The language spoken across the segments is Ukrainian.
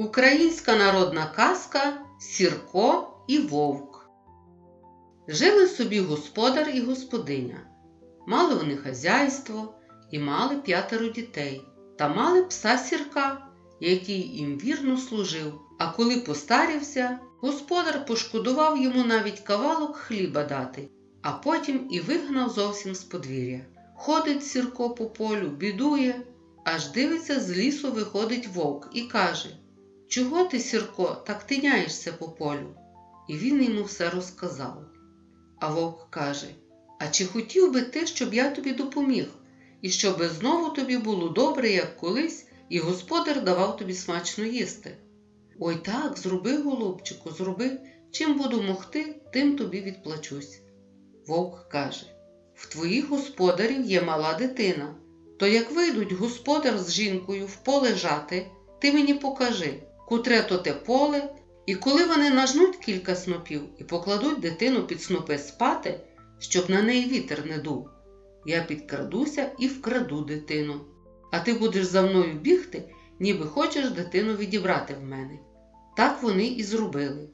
Українська народна казка Сірко і Вовк. Жили собі господар і господиня. Мали вони хазяйство і мали п'ятеро дітей, та мали пса сірка, який їм вірно служив. А коли постарівся, господар пошкодував йому навіть кавалок хліба дати, а потім і вигнав зовсім з подвір'я. Ходить сірко по полю, бідує, аж дивиться, з лісу виходить вовк і каже Чого ти, Сірко, так тиняєшся по полю? І він йому все розказав. А вовк каже А чи хотів би ти, щоб я тобі допоміг, і щоби знову тобі було добре, як колись, і господар давав тобі смачно їсти? Ой так, зроби, голубчику, зроби, чим буду могти, тим тобі відплачусь. Вовк каже В твоїх господарів є мала дитина, то як вийдуть господар з жінкою в поле жати, ти мені покажи, кутре то те поле, і коли вони нажнуть кілька снопів і покладуть дитину під снопи спати, щоб на неї вітер не дув, я підкрадуся і вкраду дитину. А ти будеш за мною бігти, ніби хочеш дитину відібрати в мене. Так вони і зробили.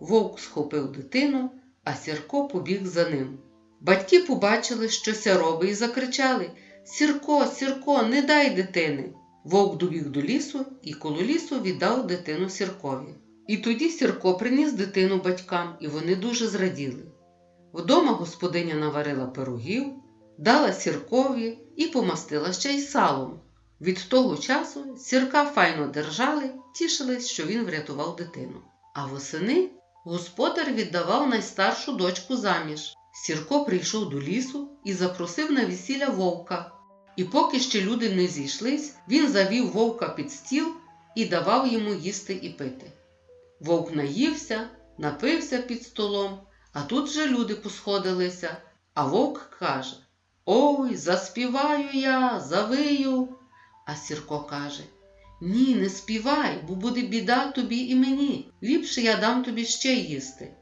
Вовк схопив дитину, а Сірко побіг за ним. Батьки побачили, що ся робить, і закричали Сірко, Сірко, не дай дитини. Вовк добіг до лісу і коло лісу віддав дитину сіркові. І тоді Сірко приніс дитину батькам, і вони дуже зраділи. Вдома господиня наварила пирогів, дала сіркові і помастила ще й салом. Від того часу сірка файно держали, тішились, що він врятував дитину. А восени господар віддавав найстаршу дочку заміж. Сірко прийшов до лісу і запросив на весілля вовка. І поки ще люди не зійшлись, він завів вовка під стіл і давав йому їсти і пити. Вовк наївся, напився під столом, а тут же люди посходилися, а вовк каже Ой, заспіваю я, завию. А Сірко каже Ні, не співай, бо буде біда тобі і мені. Ліпше я дам тобі ще їсти.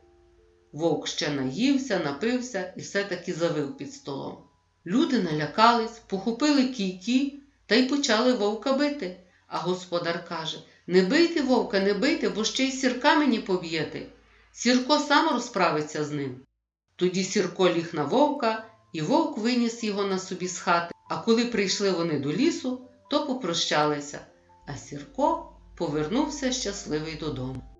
Вовк ще наївся, напився і все-таки завив під столом. Люди налякались, похопили кійки та й почали вовка бити. А господар каже Не бийте вовка, не бийте, бо ще й сірка мені поб'єте. Сірко сам розправиться з ним. Тоді Сірко ліг на вовка, і вовк виніс його на собі з хати. А коли прийшли вони до лісу, то попрощалися, а Сірко повернувся щасливий додому.